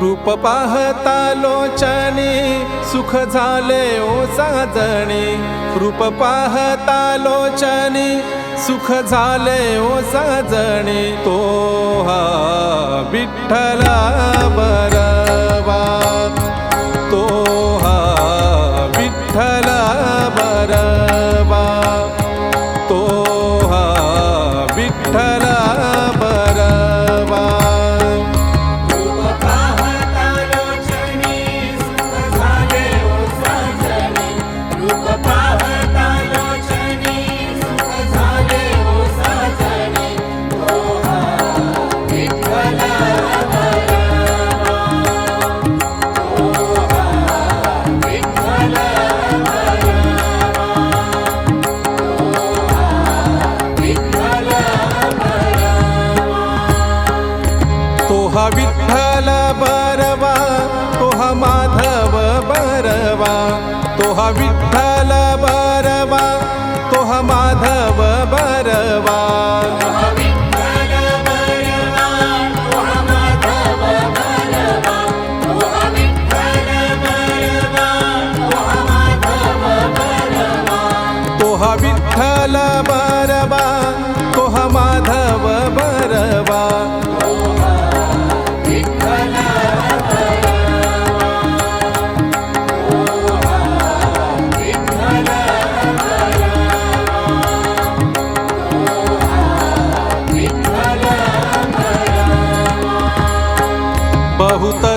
रूप पाहता लोचनी सुख झाले ओ साजणी रूप पाहता लोचनी सुख झाले ओ साजणी तो हा विठ्ठला बरवा. तोह विठ्ठल बरवा तोह माधव बरवा। तोह विठ्ठल बरवा तोह माधव बरवा।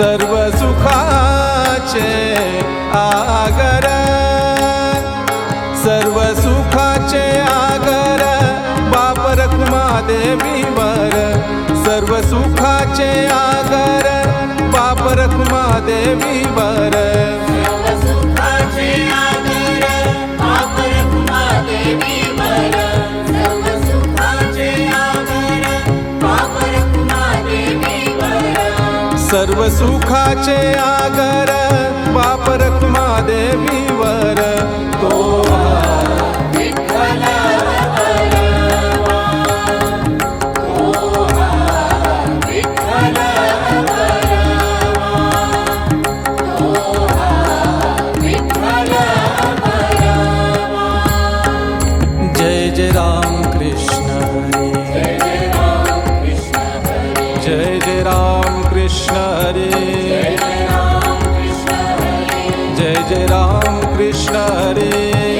सर्व सुखाचे आगर. सर्व सुखाचे आगर बाप देवी वर सर्व सुखाचे आगर बाप रखुमा देवीवर सर्व सर्वसुखाचे आगर वारमादेवी जय जय राम कृष्ण हरे।